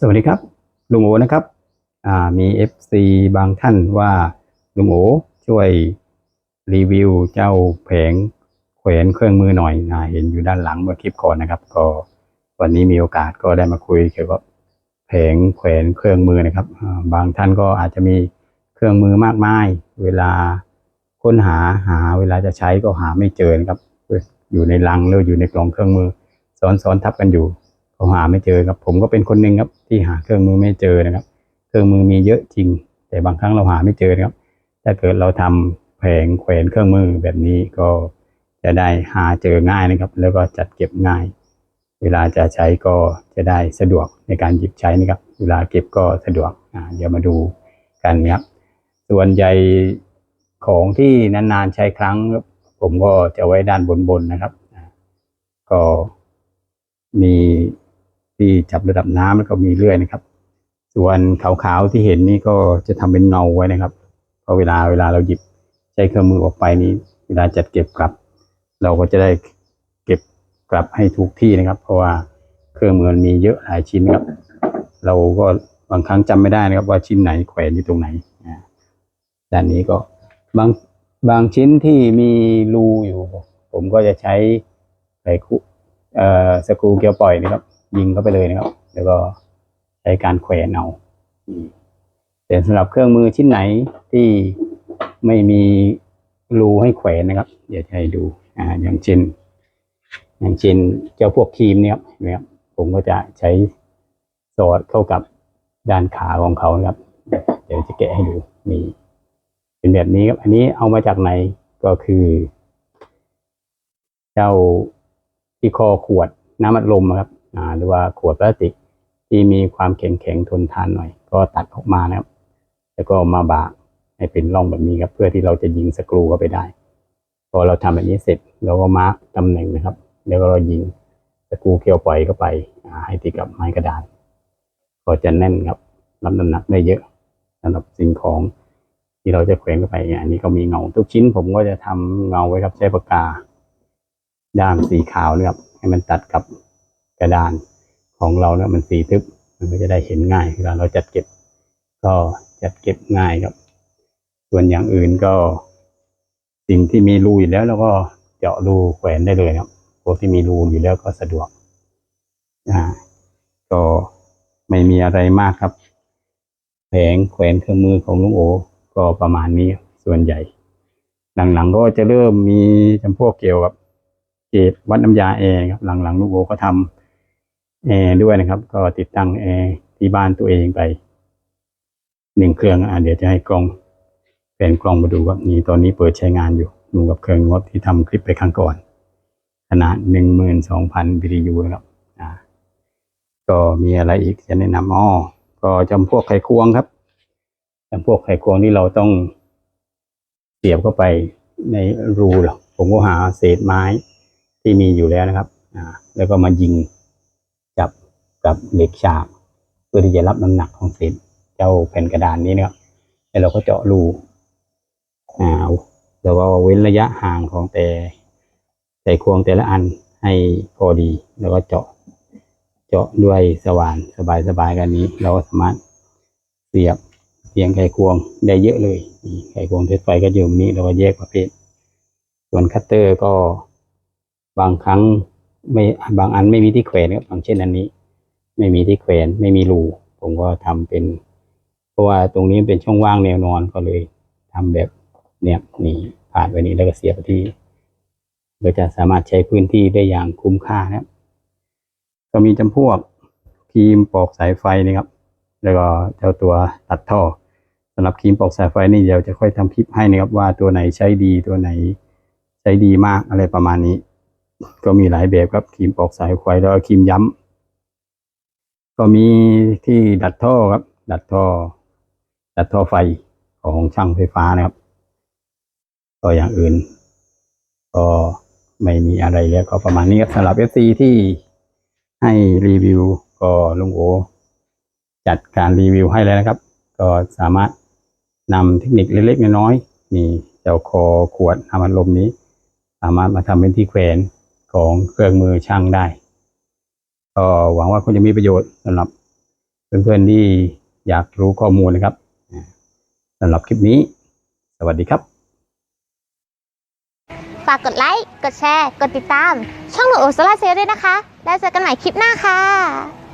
สวัสดีครับลุงโอนะครับอ่ามี FC บางท่านว่าลุงโอช่วยรีวิวเจ้าแผงแขวนเครื่องมือหน่อยนะเห็นอยู่ด้านหลังเมื่อคลิปก่อนนะครับ ก็วันนี้มีโอกาสก็ได้มาคุยเกี่ยวกับแผงแขวนเครื่องมือนะครับบางท่านก็อาจจะมีเครื่องมือมากมาย เวลาค้นหาหาเวลาจะใช้ก็หาไม่เจอนะครับอยู่ในลังหรืออยู่ในกล่องเครื่องมือซ้อนซ้อนทับกันอยู่ ก็หาไม่เจอครับผมก็เป็นคนหนึ่งครับ ที่หาเครื่องมือไม่เจอนะครับ เครื่องมือมีเยอะจริง แต่บางครั้งเราหาไม่เจอนะครับ ถ้าเกิดเราทำแผงแขวนเครื่องมือแบบนี้ก็จะได้หาเจอง่ายนะครับ แล้วก็จัดเก็บง่าย เวลาจะใช้ก็จะได้สะดวกในการหยิบใช้นะครับ เวลาเก็บก็สะดวกอ่าเดี๋ยวมาดูกันครับ ส่วนใหญ่ของที่นานๆใช้ครั้ง ผมก็จะไว้ด้านบนๆนะครับ ก็มี ที่จับระดับน้ำแล้วก็มีเลื่อยนะครับ ส่วนขาวๆที่เห็นนี่ก็จะทำเป็นเงาไว้นะครับเพราะเวลาเวลาเราหยิบใช้เครื่องมือออกไปนี้เวลาจัดเก็บกลับ เราก็จะได้เก็บกลับให้ถูกที่นะครับ เพราะว่าเครื่องมือมันมีเยอะหลายชิ้นครับ เราก็บางครั้งจำไม่ได้นะครับ ว่าชิ้นไหนแขวนอยู่ตรงไหนด้านนี้ก็บางบางชิ้นที่มีรูอยู่ ผมก็จะใช้ไขคุเอ่อสกรูเกลียวปล่อยนะครับ ยิงเข้าไปเลยนะครับ แล้วก็ใช้การแขวนเอาอืมแต่สำหรับเครื่องมือชิ้นไหนที่ไม่มีรูให้แขวนนะครับ เดี๋ยวจะให้ดูอ่าอย่างเช่น อย่างเช่นเจ้าพวกครีมเนี่ยครับเห็นไหมครับผมก็จะใช้สอดเข้ากับด้านขาของเขานะครับ เดี๋ยวจะแกะให้ดูนี่เป็นแบบนี้ครับ อันนี้เอามาจากไหนก็คือ เจ้าที่คอขวดน้ำอัดลมอะครับ หรือว่าขวดพลาสติกที่มีความแข็งแข็งๆทนทานหน่อย ก็ตัดออกมานะครับ แล้วก็มาบากให้เป็นร่องแบบนี้ครับ เพื่อที่เราจะยิงสกรูเข้าไปได้ พอเราทำแบบนี้เสร็จเราก็มาร์กตำแหน่งนะครับ แล้วก็เรายิงสกรูเกลียวปล่อยเข้าไปให้ติดกับไม้กระดานก็จะแน่นครับรับน้ำหนักได้เยอะสำหรับสิ่งของที่เราจะแขวนเข้าไปอันนี้ก็มีเงาทุกชิ้นผมก็จะทำเงาไว้ครับใช้ปากกาด้ามสีขาวนะครับให้มันตัดกับ กระดานของเราเนี่ยมันสีทึบมันก็จะได้เห็นง่ายเวลาเราจัดเก็บ ก็จัดเก็บง่ายครับ ส่วนอย่างอื่นก็ สิ่งที่มีรูอยู่แล้วเราก็เจาะรูแขวนได้เลยครับพวกที่มีรูอยู่แล้วก็สะดวกอ่าก็ไม่มีอะไรมากครับแผงแขวนเครื่องมือของลุงโอ ก็ประมาณนี้ส่วนใหญ่ หลังๆก็จะเริ่มมีจำพวกเกี่ยวกับเกจวัดน้ำยาแอร์ครับหลังๆลูกโอก็ทำ แอร์ด้วยนะครับ ก็ติดตั้งแอร์ที่บ้านตัวเองไปหนึ่งเครื่องอะเดี๋ยวจะให้กล้องแผนกล้องมาดูว่านี่ตอนนี้เปิดใช้งานอยู่ดูกับเครื่องงดที่ทำคลิปไปครั้งก่อน ขนาดหนึ่งหมื่นสองพันวิดียูนะครับอ่าก็มีอะไรอีกจะแนะนำอ้อก็จำพวกไขควงครับจำพวกไขควงที่เราต้องเสียบเข้าไปในรูหรอกผมก็หาเศษไม้ที่มีอยู่แล้วนะครับ อ่า แล้วก็มายิง กับเหล็กฉากเพื่อที่จะรับน้ำหนักของเศษเจ้าแผ่นกระดานนี้นะครับแล้วเราก็เจาะรูอ่าแล้วก็เว้นระยะห่างของแต่ใส่ควงแต่ละอันให้พอดี แล้วก็เจาะ เจาะด้วยสว่านสบายๆกันนี้ เราก็สามารถเสียบเสียงไขควงได้เยอะเลยไขควงเทสไฟก็อยู่นี้เราก็แยกประเภท ส่วนคัตเตอร์ก็บางครั้งไม่บางอันไม่มีที่แขวนครับอย่างเช่นอันนี้ ไม่มีที่แขวนไม่มีรูผมก็ทำเป็น เพราะว่าตรงนี้เป็นช่องว่างแนวนอนก็เลยทำแบบเนี่ยนี่ผ่านไว้นี้แล้วก็เสียบไปที่เราจะสามารถใช้พื้นที่ได้อย่างคุ้มค่านะครับก็มีจำพวกครีมปอกสายไฟนะครับ แล้วก็เจ้าตัวตัดท่อสำหรับครีมปอกสายไฟนี่เดี๋ยวจะค่อยทำคลิปให้นะครับ ว่าตัวไหนใช้ดีตัวไหนใช้ดีมากอะไรประมาณนี้ ก็มีหลายแบบครับครีมปอกสายไฟแล้วครีมย้ำ ก็มีที่ดัดท่อครับ ดัดท่อ ดัดท่อไฟของช่างไฟฟ้านะครับก็อย่างอื่น ก็ไม่มีอะไรแล้วก็ประมาณนี้ครับสำหรับ FC ที่ให้รีวิว ก็ลุงโอ จัดการรีวิวให้แล้วนะครับ ก็สามารถนำเทคนิคเล็กๆน้อยๆนี่เจ้าคอขวดน้ำอัดลมนี้ สามารถมาทำเป็นที่แขวนของเครื่องมือช่างได้ ก็หวังว่าคงจะมีประโยชน์สำหรับเพื่อนๆที่อยากรู้ข้อมูลนะครับอ่าสำหรับคลิปนี้ สวัสดีครับ ฝากกดไลค์ กดแชร์ กดติดตาม ช่องหนูโอโซล่าเซลด้วยนะคะ แล้วเจอกันใหม่คลิปหน้าค่ะ